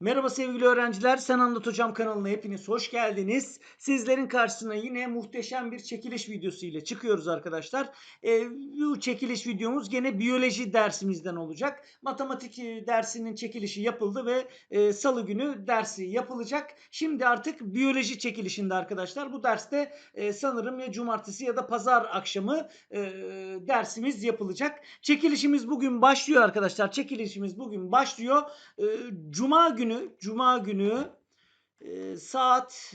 Merhaba sevgili öğrenciler. Sen Anlat Hocam kanalına hepiniz hoş geldiniz. Sizlerin karşısına yine muhteşem bir çekiliş videosu ile çıkıyoruz arkadaşlar. Ee, bu çekiliş videomuz gene biyoloji dersimizden olacak. Matematik e, dersinin çekilişi yapıldı ve e, salı günü dersi yapılacak. Şimdi artık biyoloji çekilişinde arkadaşlar. Bu derste e, sanırım ya cumartesi ya da pazar akşamı e, dersimiz yapılacak. Çekilişimiz bugün başlıyor arkadaşlar. Çekilişimiz bugün başlıyor. E, Cuma günü Cuma günü e, saat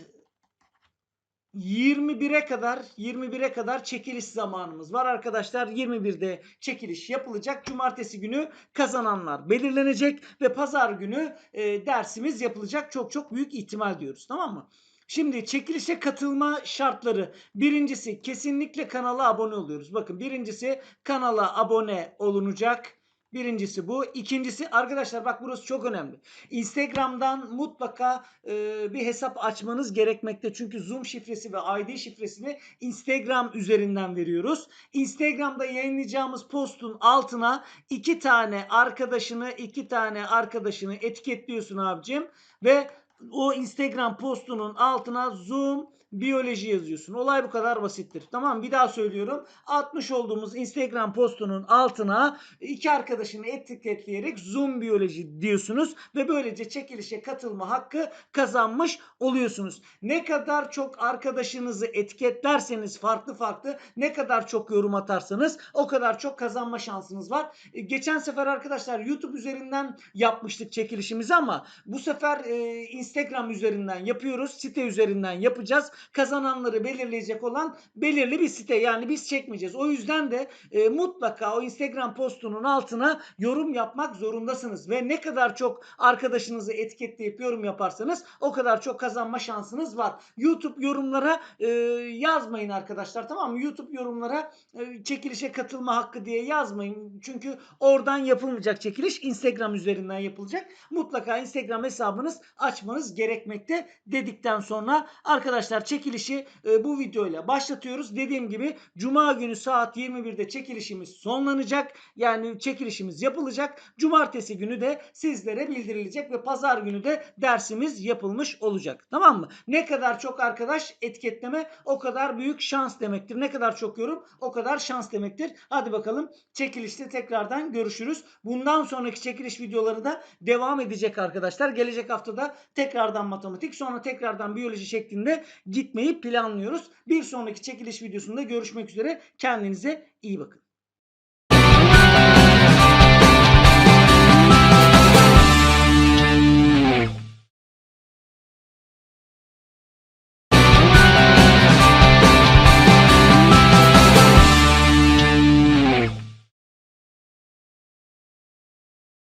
21'e kadar 21'e kadar çekiliş zamanımız var arkadaşlar. 21'de çekiliş yapılacak. Cumartesi günü kazananlar belirlenecek ve pazar günü e, dersimiz yapılacak. Çok çok büyük ihtimal diyoruz. Tamam mı? Şimdi çekilişe katılma şartları. Birincisi kesinlikle kanala abone oluyoruz. Bakın birincisi kanala abone olunacak. Birincisi bu. İkincisi arkadaşlar bak burası çok önemli. Instagram'dan mutlaka e, bir hesap açmanız gerekmekte. Çünkü Zoom şifresi ve ID şifresini Instagram üzerinden veriyoruz. Instagram'da yayınlayacağımız postun altına iki tane arkadaşını iki tane arkadaşını etiketliyorsun abicim ve o Instagram postunun altına Zoom biyoloji yazıyorsun. Olay bu kadar basittir. Tamam bir daha söylüyorum. Atmış olduğumuz Instagram postunun altına iki arkadaşını etiketleyerek Zoom biyoloji diyorsunuz ve böylece çekilişe katılma hakkı kazanmış oluyorsunuz. Ne kadar çok arkadaşınızı etiketlerseniz farklı farklı ne kadar çok yorum atarsanız o kadar çok kazanma şansınız var. E, Geçen sefer arkadaşlar YouTube üzerinden yapmıştık çekilişimizi ama bu sefer e, Instagram üzerinden yapıyoruz. Site üzerinden yapacağız. Kazananları belirleyecek olan belirli bir site. Yani biz çekmeyeceğiz. O yüzden de e, mutlaka o Instagram postunun altına yorum yapmak zorundasınız. Ve ne kadar çok arkadaşınızı etiketleyip yorum yaparsanız o kadar çok kazanma şansınız var. YouTube yorumlara e, yazmayın arkadaşlar tamam mı? YouTube yorumlara e, çekilişe katılma hakkı diye yazmayın. Çünkü oradan yapılmayacak çekiliş Instagram üzerinden yapılacak. Mutlaka Instagram hesabınız açmanız gerekmekte dedikten sonra arkadaşlar çekilişi e, bu videoyla başlatıyoruz. Dediğim gibi Cuma günü saat 21'de çekilişimiz sonlanacak. Yani çekilişimiz yapılacak. Cumartesi günü de sizlere bildirilecek ve pazar günü de dersimiz yapılmış olacak. Tamam mı? Ne kadar çok arkadaş etiketleme o kadar büyük şans demektir. Ne kadar çok yorum o kadar şans demektir. Hadi bakalım çekilişte tekrardan görüşürüz. Bundan sonraki çekiliş videoları da devam edecek arkadaşlar. Gelecek haftada tekrardan matematik sonra tekrardan biyoloji şeklinde gitmeyi planlıyoruz. Bir sonraki çekiliş videosunda görüşmek üzere. Kendinize iyi bakın.